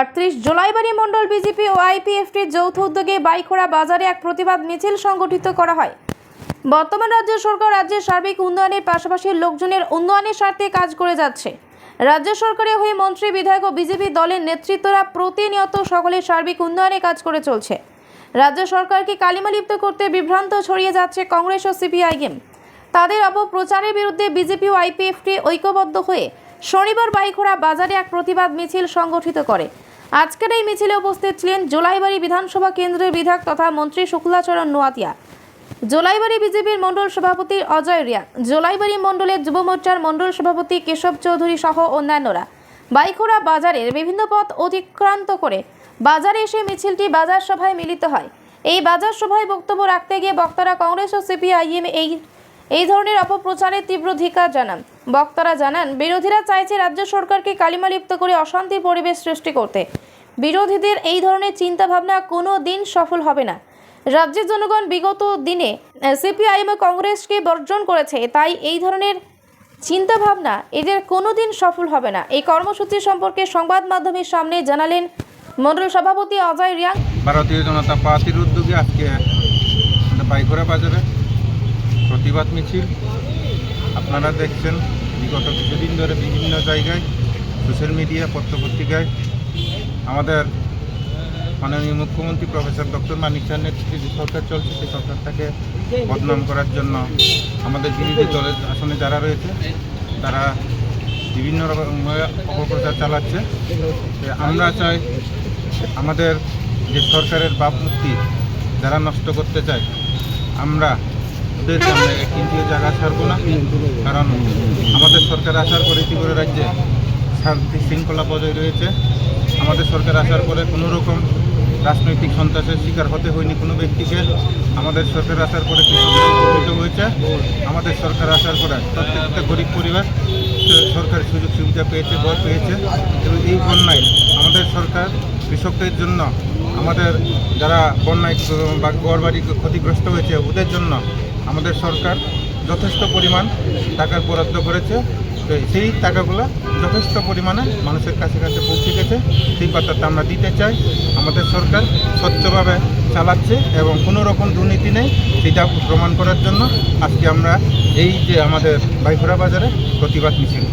আটত্রিশ জুলাইবাড়ি মণ্ডল বিজেপি ও আইপিএফটির যৌথ উদ্যোগে বাইখোড়া বাজারে এক প্রতিবাদ মিছিল সংগঠিত করা হয়। বর্তমান রাজ্য সরকার রাজ্যের সার্বিক উন্নয়নের পাশাপাশি লোকজনের উন্নয়নের স্বার্থে কাজ করে যাচ্ছে। রাজ্য সরকারের হয়ে মন্ত্রী, বিধায়ক ও বিজেপি দলের নেতৃত্বরা প্রতিনিয়ত সকলের সার্বিক উন্নয়নে কাজ করে চলছে। রাজ্য সরকারকে কালিমালিপ্ত করতে বিভ্রান্ত ছড়িয়ে যাচ্ছে কংগ্রেস ও সিপিআইএম তাদের অপপ্রচারের বিরুদ্ধে বিজেপি ও আইপিএফটি ঐক্যবদ্ধ হয়ে শনিবার বাইখোড়া বাজারে এক প্রতিবাদ মিছিল সংগঠিত করে। আজকের এই মিছিলে উপস্থিত ছিলেন জোলাইবাড়ি বিধানসভা কেন্দ্রের বিধায়ক তথা মন্ত্রী শুক্লাচরণ নোয়াতিয়া। জোলাইবাড়ি বিজেপির মণ্ডল সভাপতি অজয় রিয়া, জোলাইবাড়ি মণ্ডলের যুব মোর্চার মণ্ডল সভাপতি কেশব চৌধুরী সহ অন্যান্যরা। বাইখোড়া বাজারের বিভিন্ন পথ অতিক্রান্ত করে বাজারে এসে মিছিলটি বাজার সভায় মিলিত হয়। এই বাজার সভায় বক্তব্য রাখতে গিয়ে বক্তারা কংগ্রেস ও সিপিআইএম এই এই ধরনের অপপ্রচারের তীব্র ধিকার জানান। বক্তারা জানান, বিরোধীরা চাইছে রাজ্য সরকারকে কালিমালিপ্ত করে অশান্তির পরিবেশ সৃষ্টি করতে। বিরোধীদের এই ধরনের চিন্তাভাবনা কোনো দিন সফল হবে না। রাজ্যের জনগণ বিগত দিনে সিপিআইএম কংগ্রেসকে বর্জন করেছে, তাই এই ধরনের চিন্তাভাবনা এদের কোনো দিন সফল হবে না। এই কর্মসূচি সম্পর্কে সংবাদ মাধ্যমের সামনে জানালেন মণ্ডল সভাপতি অজয় রিয়াং। ভারতীয় জনতা পার্টির উদ্যোগে আজকে বাইঘোড়া বাজারে প্রতিবাদ মিছিল আপনারা দেখছেন বিগত কিছুদিন ধরে বিভিন্ন জায়গায় সোশ্যাল মিডিয়া, পত্রপত্রিকায় আমাদের মাননীয় মুখ্যমন্ত্রী প্রফেসর ডক্টর মানিক শাহ নেতৃত্বে যে সরকার চলছে, সেই সরকারটাকে বদনাম করার জন্য আমাদের বিরোধী দলের আসনে যারা রয়েছে, তারা বিভিন্ন রকম অপপ্রচার চালাচ্ছে। আমরা চাই আমাদের যে সরকারের ভাবমূর্তি যারা নষ্ট করতে চায়, আমরা ওদের সামনে এক ইঞ্চিও জায়গা ছাড়বো না, কারণ আমাদের সরকার আসার পরে ত্রিপুরা রাজ্যে শান্তি শৃঙ্খলা বজায় রয়েছে? আমাদের সরকার আসার পরে কোনো রকম রাজনৈতিক সন্ত্রাসের শিকার হতে হয়নি কোনো ব্যক্তিকে। আমাদের সরকার আসার পরে উপকৃত হয়েছে। আমাদের সরকার আসার পরে প্রত্যেকটা গরিব পরিবার সরকারি সুযোগ সুবিধা পেয়েছে ঘর পেয়েছে। এবং এই বন্যায় আমাদের সরকার কৃষকদের জন্য, আমাদের যারা বন্যায় বা ঘর বাড়ি ক্ষতিগ্রস্ত হয়েছে, ওদের জন্য আমাদের সরকার যথেষ্ট পরিমাণ টাকার বরাদ্দ করেছে। তো সেই টাকাগুলো যথেষ্ট পরিমাণে মানুষের কাছে কাছে পৌঁছে গেছে। সেই পাতাটা আমরা দিতে চাই। আমাদের সরকার স্বচ্ছভাবে চালাচ্ছে এবং কোনো রকম দুর্নীতি নেই সেটা প্রমাণ করার জন্য আজকে আমরা এই যে আমাদের বাইফোরা বাজারে প্রতিবাদ মিছিল।